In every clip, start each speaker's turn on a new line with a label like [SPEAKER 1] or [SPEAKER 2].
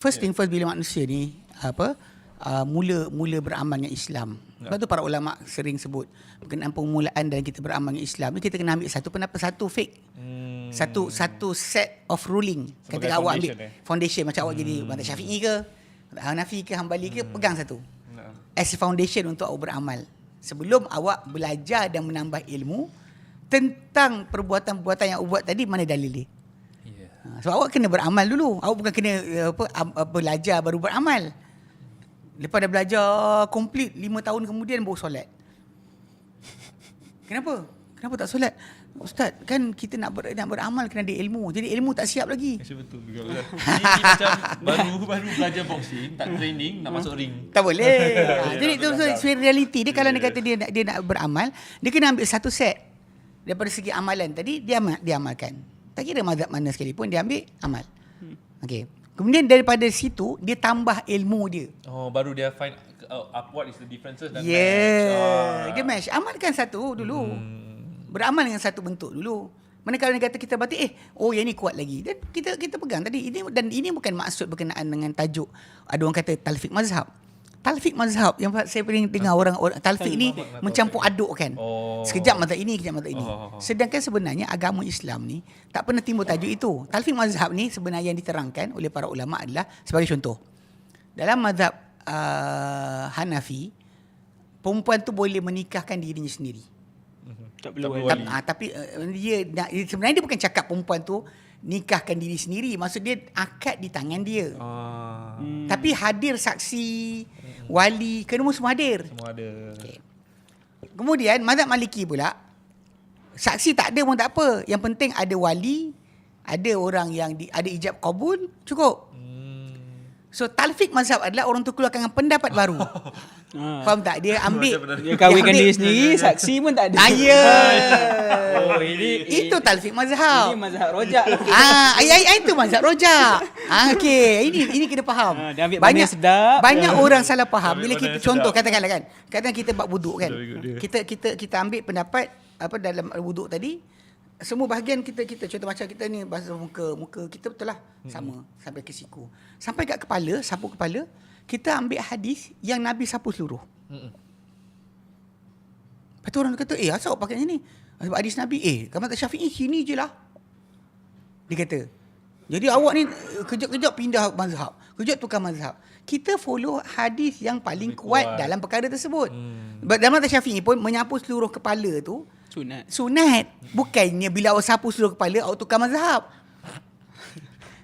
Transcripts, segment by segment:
[SPEAKER 1] First thing first bila manusia ni apa uh, mula mula beramal dengan Islam. Sebab tu para ulama sering sebut berkenaan permulaan dalam kita beramal dengan Islam ni kita kena ambil satu pendapat satu fake.
[SPEAKER 2] Hmm.
[SPEAKER 1] Satu satu set of ruling.
[SPEAKER 2] Sebagai
[SPEAKER 1] Kata awak ambil
[SPEAKER 2] foundation, eh?
[SPEAKER 1] foundation macam awak jadi mazhab Syafi'i ke, Hanafi ke, Hambali ke, pegang satu.
[SPEAKER 2] Nah.
[SPEAKER 1] As foundation untuk awak beramal. Sebelum awak belajar dan menambah ilmu tentang perbuatan-perbuatan yang awak buat tadi mana dalil dia?
[SPEAKER 2] Ya.
[SPEAKER 1] Ha, sebab awak kena beramal dulu. Awak bukan kena uh, apa uh, belajar baru beramal. Lepas dah belajar complete 5 tahun kemudian baru solat. Kenapa? Kenapa tak solat? Ustaz, kan kita nak ber, nak beramal kena ada ilmu. Jadi ilmu tak siap lagi.
[SPEAKER 2] Actually betul juga. Ustaz. Ni, ni macam baru baru belajar boxing, tak training, nak masuk ring.
[SPEAKER 1] Tak boleh. ha, jadi
[SPEAKER 2] tak
[SPEAKER 1] itu
[SPEAKER 2] boleh.
[SPEAKER 1] so, reality dia kalau dia kata dia nak dia nak beramal, dia kena ambil satu set. Daripada segi amalan tadi dia dia amalkan. Tak kira mazhab mana sekalipun dia ambil amal. Okey. Kemudian daripada situ dia tambah ilmu dia.
[SPEAKER 2] Oh, baru dia find uh, what is the differences dan
[SPEAKER 1] Yeah.
[SPEAKER 2] match. Ah.
[SPEAKER 1] Dia match. Amalkan satu dulu.
[SPEAKER 2] Hmm.
[SPEAKER 1] Beramal dengan satu bentuk dulu. Mana kalau dia kata kita batik, eh, oh yang ni kuat lagi. Dan kita kita pegang tadi. Ini dan ini bukan maksud berkenaan dengan tajuk. Ada orang kata talfik mazhab. Talfik mazhab yang saya paling dengar orang, orang talfik ni mencampur aduk kan.
[SPEAKER 2] Oh.
[SPEAKER 1] Sekejap mazhab ini, sekejap mazhab ini.
[SPEAKER 2] Oh.
[SPEAKER 1] Sedangkan sebenarnya agama Islam ni tak pernah timbul tajuk itu. Talfik mazhab ni sebenarnya yang diterangkan oleh para ulama adalah sebagai contoh. Dalam mazhab uh, Hanafi, perempuan tu boleh menikahkan dirinya sendiri.
[SPEAKER 3] Tak
[SPEAKER 2] Tak
[SPEAKER 3] perlu wali.
[SPEAKER 1] Ta- ah, tapi uh, dia sebenarnya dia bukan cakap perempuan tu nikahkan diri sendiri. Maksud dia akad di tangan dia.
[SPEAKER 2] Ah.
[SPEAKER 3] Hmm.
[SPEAKER 1] Tapi hadir saksi, wali, kena semua hadir.
[SPEAKER 2] Semua ada.
[SPEAKER 1] Okey. Kemudian mazhab Maliki pula saksi tak ada pun tak apa. Yang penting ada wali, ada orang yang di, ada ijab kabul, cukup.
[SPEAKER 2] Hmm.
[SPEAKER 1] So talfik mazhab adalah orang tu keluarkan dengan pendapat baru.
[SPEAKER 3] Ha.
[SPEAKER 1] Faham tak? Dia ambil
[SPEAKER 3] Dia kahwinkan diri sendiri, saksi pun tak ada.
[SPEAKER 1] Ah, ya.
[SPEAKER 3] Oh, ini
[SPEAKER 1] Itu talfik
[SPEAKER 3] ini
[SPEAKER 1] mazhab.
[SPEAKER 3] mazhab rojak.
[SPEAKER 1] Ah, ai ai ai itu mazhab rojak. Ah, okey. Ini ini kena faham.
[SPEAKER 3] Ah, dia ambil mana yang sedap.
[SPEAKER 1] Banyak
[SPEAKER 3] Ya.
[SPEAKER 1] orang salah faham
[SPEAKER 2] Ambil
[SPEAKER 1] bila kita contoh
[SPEAKER 2] sedap.
[SPEAKER 1] katakanlah kan. Kadang kita buat wuduk kan.
[SPEAKER 2] Dia.
[SPEAKER 1] Kita kita kita ambil pendapat apa dalam wuduk tadi semua bahagian kita kita contoh macam kita ni bahasa muka muka kita betul lah sama sampai ke siku. Sampai kat kepala, sapu kepala, kita ambil hadis yang Nabi sapu seluruh.
[SPEAKER 2] Mm-mm.
[SPEAKER 1] Lepas tu orang kata, eh asal awak pakai ni? Sebab hadis Nabi, eh Kamat Syafi'i sini je lah. Dia kata. Jadi awak ni eh, kejap-kejap pindah mazhab. Kejap tukar mazhab. Kita follow hadis yang paling kuat,
[SPEAKER 2] kuat.
[SPEAKER 1] dalam perkara tersebut.
[SPEAKER 2] Hmm.
[SPEAKER 1] Hmm. Dalam mazhab Syafi'i pun menyapu seluruh kepala tu
[SPEAKER 3] Sunat.
[SPEAKER 1] sunat. Bukannya bila awak sapu seluruh kepala, awak tukar mazhab.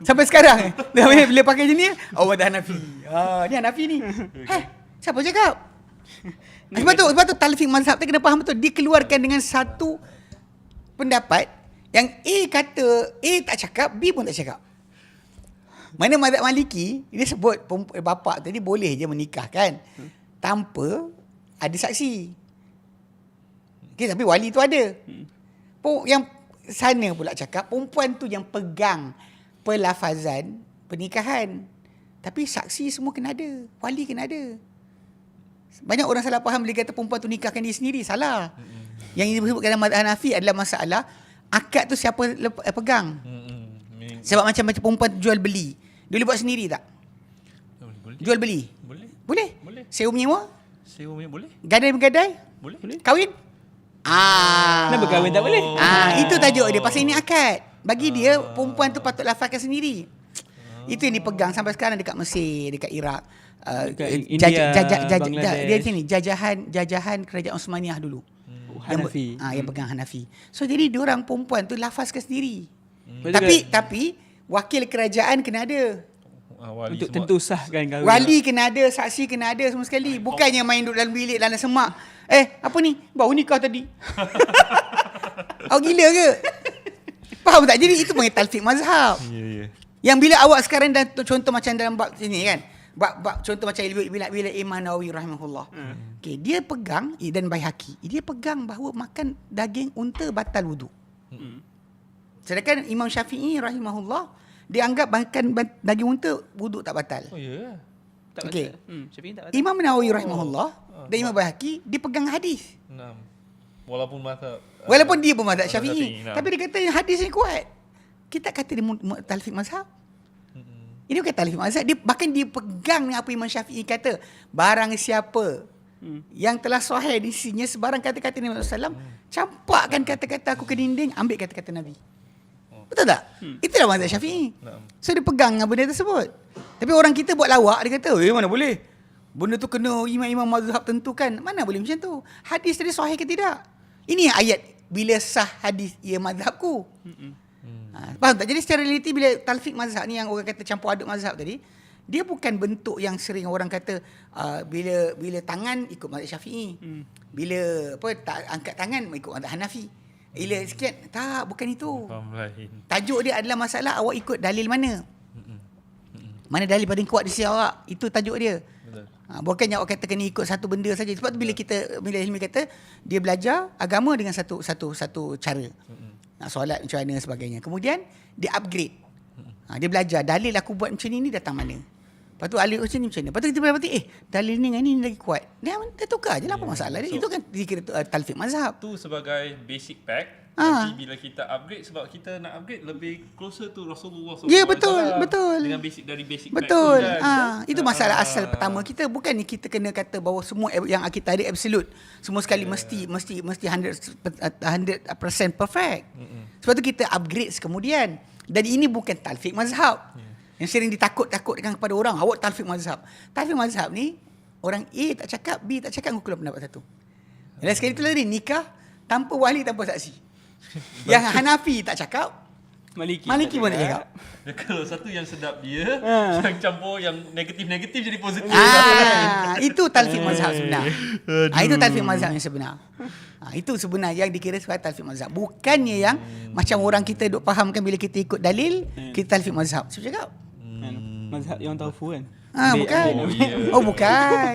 [SPEAKER 1] Sampai sekarang eh. Bila, bila pakai ni, awak dah Hanafi. Ah, ni Hanafi ni. Heh, siapa cakap? Sebab tu, sebab tu talfik mazhab tu kena faham betul. Dikeluarkan dengan satu pendapat yang A kata A tak cakap, B pun tak cakap. Mana mazhab Maliki, dia sebut eh, bapa tadi boleh je menikahkan tanpa ada saksi. Okay, tapi wali tu ada. Hmm. Yang sana pula cakap perempuan tu yang pegang pelafazan pernikahan. Tapi saksi semua kena ada. Wali kena ada. Banyak orang salah faham bila kata perempuan tu nikahkan diri sendiri. Salah. Yang ini disebutkan dalam mazhab Hanafi adalah masalah akad tu siapa lep- eh, pegang. Sebab macam macam perempuan tu jual beli. Dia boleh buat sendiri tak?
[SPEAKER 2] Boleh.
[SPEAKER 1] Jual beli.
[SPEAKER 2] Boleh.
[SPEAKER 1] Boleh.
[SPEAKER 2] Boleh.
[SPEAKER 1] Sewa menyewa?
[SPEAKER 2] Sewa punya boleh?
[SPEAKER 1] Gadai menggadai?
[SPEAKER 2] Boleh.
[SPEAKER 3] Boleh.
[SPEAKER 1] Kahwin? Ah.
[SPEAKER 3] Kenapa kahwin tak boleh?
[SPEAKER 1] Ah, itu tajuk dia. Pasal ini akad. Bagi dia perempuan tu patut lafazkan sendiri. Itu yang dipegang sampai sekarang dekat Mesir, dekat Iraq. Uh,
[SPEAKER 3] Dekat
[SPEAKER 1] jaj-
[SPEAKER 3] India,
[SPEAKER 1] jaj- jaj-
[SPEAKER 3] Bangladesh.
[SPEAKER 1] dia sini jajahan jajahan kerajaan Osmaniyah dulu.
[SPEAKER 3] Oh,
[SPEAKER 1] Yang,
[SPEAKER 3] Hanafi.
[SPEAKER 1] ah, yang pegang Hanafi. So jadi dia orang perempuan tu lafazkan sendiri.
[SPEAKER 3] Betul
[SPEAKER 1] Tapi
[SPEAKER 3] ke?
[SPEAKER 1] tapi wakil kerajaan kena ada.
[SPEAKER 2] Ah, wali
[SPEAKER 3] Untuk
[SPEAKER 2] semua.
[SPEAKER 3] tentu sahkan kahwin.
[SPEAKER 1] Wali kena ada, saksi kena ada semua sekali. Bukannya main duduk dalam bilik dalam semak. Eh, apa ni? Baru nikah tadi. Awak gila ke? Faham tak? Jadi itu panggil talfik mazhab.
[SPEAKER 2] Ya, ya.
[SPEAKER 1] Yang bila awak sekarang dan contoh macam dalam bab sini kan. Bab, bab contoh macam bila bila, bila Imam Nawawi rahimahullah. Hmm. Okay, dia pegang eh, dan Baihaqi. Dia pegang bahawa makan daging unta batal wuduk.
[SPEAKER 3] Hmm.
[SPEAKER 1] Sedangkan Imam Syafi'i rahimahullah dia anggap makan daging unta wuduk tak batal.
[SPEAKER 2] Oh, ya.
[SPEAKER 3] Tak
[SPEAKER 1] Okey.
[SPEAKER 3] batal. Hmm, Syafi'i tak batal.
[SPEAKER 1] Imam Nawawi rahimahullah dan Imam Baihaqi dia pegang hadis.
[SPEAKER 2] Walaupun masa
[SPEAKER 1] Walaupun dia bermazhab
[SPEAKER 2] Syafi'i,
[SPEAKER 1] Syafi'i,
[SPEAKER 2] nah.
[SPEAKER 1] tapi dia kata hadis ni kuat. Kita kata dia mu- talfik mazhab.
[SPEAKER 2] Mm-mm.
[SPEAKER 1] Ini bukan talfik mazhab. Dia bahkan dia pegang dengan apa Imam Syafi'i kata. Barang siapa
[SPEAKER 3] Hmm.
[SPEAKER 1] yang telah sahih di sisinya sebarang kata-kata Nabi SAW, campakkan kata-kata aku ke dinding, ambil kata-kata Nabi. Betul tak? Itulah mazhab Syafi'i.
[SPEAKER 2] Naam.
[SPEAKER 1] So dia pegang benda tersebut. Tapi orang kita buat lawak, dia kata, eh mana boleh? Benda tu kena imam-imam mazhab tentukan. Mana boleh macam tu? Hadis tadi sahih ke tidak? Ini ayat bila sah hadis ia mazhabku. Ha, faham tak? Jadi secara realiti bila talfik mazhab ni yang orang kata campur aduk mazhab tadi, dia bukan bentuk yang sering orang kata uh, bila bila tangan ikut mazhab Syafi'i.
[SPEAKER 3] Hmm.
[SPEAKER 1] Bila apa tak angkat tangan ikut mazhab Hanafi. Bila sikit tak bukan itu. Tajuk dia adalah masalah awak ikut dalil mana. Mana dalil paling kuat di sisi awak. Itu tajuk dia. Ha, bukannya awak kata kena ikut satu benda saja. Sebab tu bila kita bila Hilmi kata dia belajar agama dengan satu satu satu cara. Nak solat macam mana sebagainya. Kemudian dia upgrade. Ha, dia belajar dalil aku buat macam ni ni datang mana. Lepas tu alih macam ni macam ni. Lepas tu kita berhati eh dalil ni dengan ni, ni lagi kuat. Dia, dia tukar je lah apa
[SPEAKER 2] Ya.
[SPEAKER 1] masalah dia.
[SPEAKER 2] So-
[SPEAKER 1] Itu kan dikira uh, talfik mazhab.
[SPEAKER 2] Tu sebagai basic pack.
[SPEAKER 1] Ah.
[SPEAKER 2] Nanti bila kita upgrade sebab kita nak upgrade lebih closer to Rasulullah
[SPEAKER 1] Ya,
[SPEAKER 2] SAW
[SPEAKER 1] betul, betul.
[SPEAKER 2] Dengan basic dari basic
[SPEAKER 1] Betul.
[SPEAKER 2] kan.
[SPEAKER 1] Ah, itu masalah
[SPEAKER 2] Ah.
[SPEAKER 1] asal pertama kita bukan ni kita kena kata bahawa semua yang kita ada absolute. Semua sekali mesti mesti mesti 100 per- uh, 100% perfect. Sebab tu kita upgrade kemudian. Dan ini bukan talfik mazhab. Yang sering ditakut-takutkan kepada orang, awak talfik mazhab. Talfik mazhab ni orang A tak cakap, B tak cakap, aku keluar pendapat satu. Dan sekali tu tadi nikah tanpa wali tanpa saksi. Yang Hanafi tak cakap,
[SPEAKER 3] Maliki.
[SPEAKER 1] Maliki pun tak cakap.
[SPEAKER 2] Dia kalau satu yang sedap dia,
[SPEAKER 3] Ah.
[SPEAKER 2] yang campur yang negatif-negatif jadi positif.
[SPEAKER 1] Ah, itu talfik mazhab sebenar. Ah, itu talfik mazhab yang sebenar. Ah, itu sebenar yang dikira sebagai talfik mazhab. Bukannya yang macam orang kita duk fahamkan bila kita ikut dalil, kita talfik mazhab. Siapa cakap?
[SPEAKER 3] Kan? Mazhab yang taufu kan.
[SPEAKER 1] Ah, bukan.
[SPEAKER 2] Oh, ya.
[SPEAKER 1] Oh, bukan.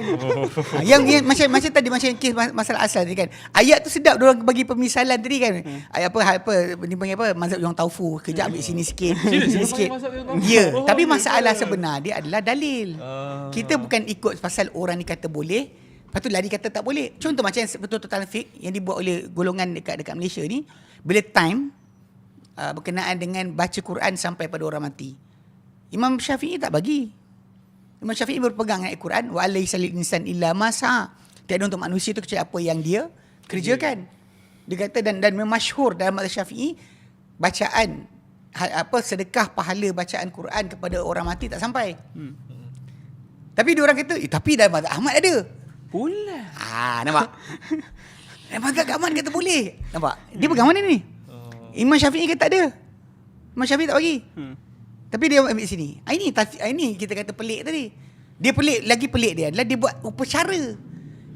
[SPEAKER 1] Ah, yang, yang macam macam tadi macam kes mas- masalah asal tadi kan. Ayat tu sedap orang bagi pemisalan tadi kan. Ayat apa apa ni panggil apa mazhab yang taufu. Kejap ambil sini sikit, sini sikit. Ya,
[SPEAKER 2] Oh,
[SPEAKER 1] tapi masalah
[SPEAKER 2] ke?
[SPEAKER 1] sebenar dia adalah dalil.
[SPEAKER 2] Ah.
[SPEAKER 1] Kita bukan ikut pasal orang ni kata boleh, lepas tu lari kata tak boleh. Contoh macam yang betul-betul talfik yang dibuat oleh golongan dekat dekat Malaysia ni, bila time uh, berkenaan dengan baca Quran sampai pada orang mati. Imam Syafi'i tak bagi. Imam Syafi'i berpegang dengan Al-Quran wa alaysa lil insan illa ma sa'a. Tiada untuk manusia tu kecuali apa yang dia kerjakan. Dia kata dan dan memasyhur dalam mazhab Syafi'i bacaan ha- apa sedekah pahala bacaan Quran kepada orang mati tak sampai.
[SPEAKER 3] Hmm.
[SPEAKER 1] Tapi dia orang kata, eh, tapi dalam mazhab Ahmad ada.
[SPEAKER 3] Pula.
[SPEAKER 1] Ah, nampak? dalam mazhab Ahmad kata boleh. Nampak? Dia pegang mana ni? Imam Syafi'i kata tak ada. Imam Syafi'i tak bagi.
[SPEAKER 3] Hmm.
[SPEAKER 1] Tapi dia ambil sini. Ah, Ini ah, ini kita kata pelik tadi. Dia pelik lagi pelik dia adalah dia buat upacara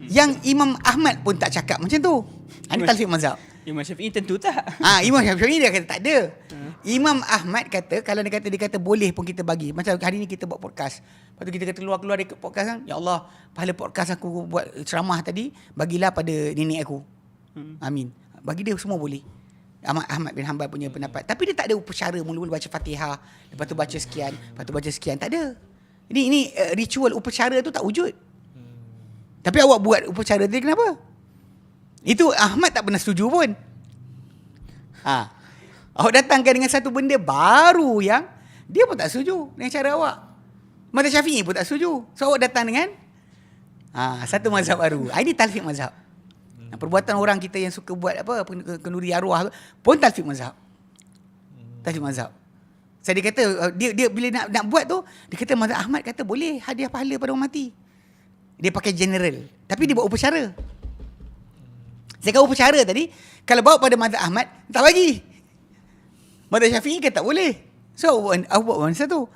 [SPEAKER 1] yang Imam Ahmad pun tak cakap macam tu. Ah, Ini talfik mazhab.
[SPEAKER 3] Imam Syafi'i tentu tak.
[SPEAKER 1] Ah Imam Syafi'i dia kata tak ada. Imam Ahmad kata kalau dia kata dia kata boleh pun kita bagi. Macam hari ni kita buat podcast. Lepas tu kita kata keluar-keluar dari podcast kan. Ya Allah, pahala podcast aku buat ceramah tadi bagilah pada nenek aku.
[SPEAKER 3] Hmm.
[SPEAKER 1] Amin. Bagi dia semua boleh. Ahmad, Ahmad bin Hanbal punya pendapat. Tapi dia tak ada upacara mula-mula baca Fatihah, lepas tu baca sekian, lepas tu baca sekian, tak ada. Ini ini uh, ritual upacara tu tak wujud. Tapi awak buat upacara tadi kenapa? Itu Ahmad tak pernah setuju pun. Ha. Awak datangkan dengan satu benda baru yang dia pun tak setuju dengan cara awak. Mazhab Syafi'i pun tak setuju. So awak datang dengan ha, satu mazhab baru. Ha, ini talfik mazhab. Hmm. Perbuatan orang kita yang suka buat apa kenduri arwah tu, pun talfik mazhab. Talfik mazhab. Saya dia kata uh, dia dia bila nak nak buat tu dia kata mazhab Ahmad kata boleh hadiah pahala pada orang mati. Dia pakai general. Tapi dia buat upacara. Saya kata upacara tadi, kalau bawa pada mazhab Ahmad, tak bagi. Mazhab Syafi'i kata tak boleh. So, awak awak buat mana satu?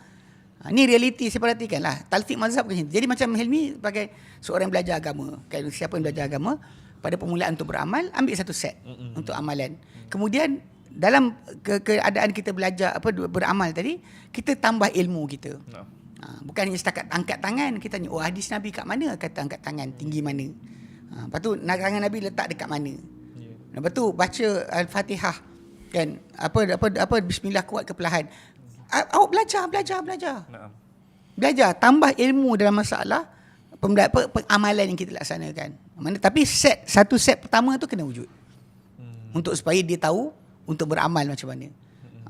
[SPEAKER 1] Ha, ni realiti saya perhatikan lah. Talfik mazhab macam. Jadi macam Helmi sebagai seorang yang belajar agama. Kalau siapa yang belajar agama, pada permulaan untuk beramal, ambil satu set
[SPEAKER 2] Mm-mm.
[SPEAKER 1] untuk amalan. Kemudian, dalam ke- keadaan kita belajar apa beramal tadi, kita tambah ilmu kita.
[SPEAKER 2] Nah.
[SPEAKER 1] Ha, bukan hanya setakat angkat tangan kita tanya oh hadis Nabi kat mana kata angkat tangan tinggi mana. Ha, lepas tu tangan Nabi letak dekat mana.
[SPEAKER 2] Ya.
[SPEAKER 1] Lepas tu baca Al-Fatihah kan apa apa apa bismillah kuat ke perlahan. Awak belajar belajar belajar.
[SPEAKER 2] Nah.
[SPEAKER 1] Belajar tambah ilmu dalam masalah pembela- pe- pengamalan yang kita laksanakan. Mana tapi set satu set pertama tu kena wujud.
[SPEAKER 2] Hmm.
[SPEAKER 1] Untuk supaya dia tahu untuk beramal macam mana.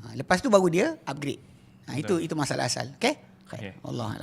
[SPEAKER 1] Ha, lepas tu baru dia upgrade. Ha, itu itu masalah asal. Okay? Khair.
[SPEAKER 2] Okay.
[SPEAKER 1] Allah